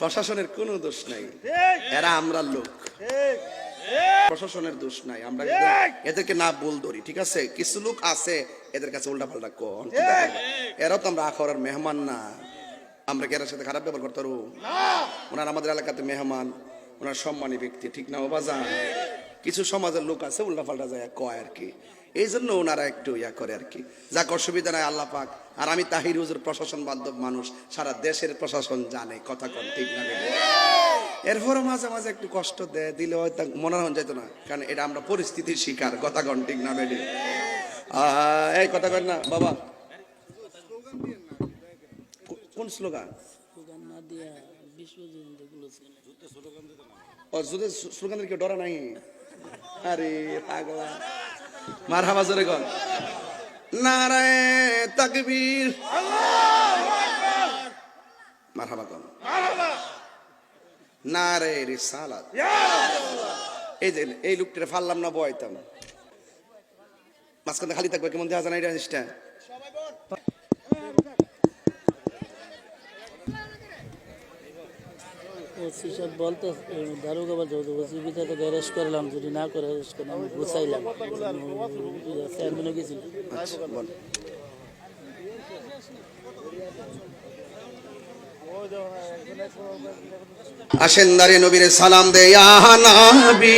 প্রশাসনের কোনো দোষ নাই। এরা আমরা লোক। প্রশাসনের দোষ নাই। আমরা এদেরকে না বল ধরি ঠিক আছে? কিছু লোক আছে এদের কাছে উল্টা পাল্টা কন এরাও তো আমরা আখরার মেহমান না। আমরা কি এর সাথে খারাপ ব্যবহার করতে পারব? ওনার আমাদের এলাকাতে মেহমান ওনার সম্মানী ব্যক্তি ঠিক না ও বাজান? কিছু সমাজের লোক আছে উল্টা পাল্টা যায় কয় আর কি। এই জন্য ওনারা একটু ইয়া করে আর কি। যাক, অসুবিধা নাই, আল্লাহ পাক। আর আমি তাহির হুজুর প্রশাসন বান্ধব মানুষ, সারা দেশের প্রশাসন জানে, কথা কন, ঠিক না? এরপরও মাঝে মাঝে একটু কষ্ট দেয়, দিলে হয়তো মনে হন যেত না, কারণ এটা আমরা পরিস্থিতির শিকার, কথা কন, ঠিক না বেডি এই কথা কন না, বাবা। কোন স্লোগান? স্লোগানের কেউ ডরা নাই? আরে পাগলা। মার হাবা জোরে কর নারায় তাকবীর। মার হাবা কন। নারে রিসালাত। এই যে এই লোকটারে ফাললাম না বয়তাম মাঝখানে খালি থাকবে, কেমন দেখা যায় না এটা জিনিসটা ওসি তো করলাম, যদি না করে করলাম গুছাইলাম চেয়ারম্যানও গেছিল আচ্ছা আসেন নারী নবীরে সালাম দে নবী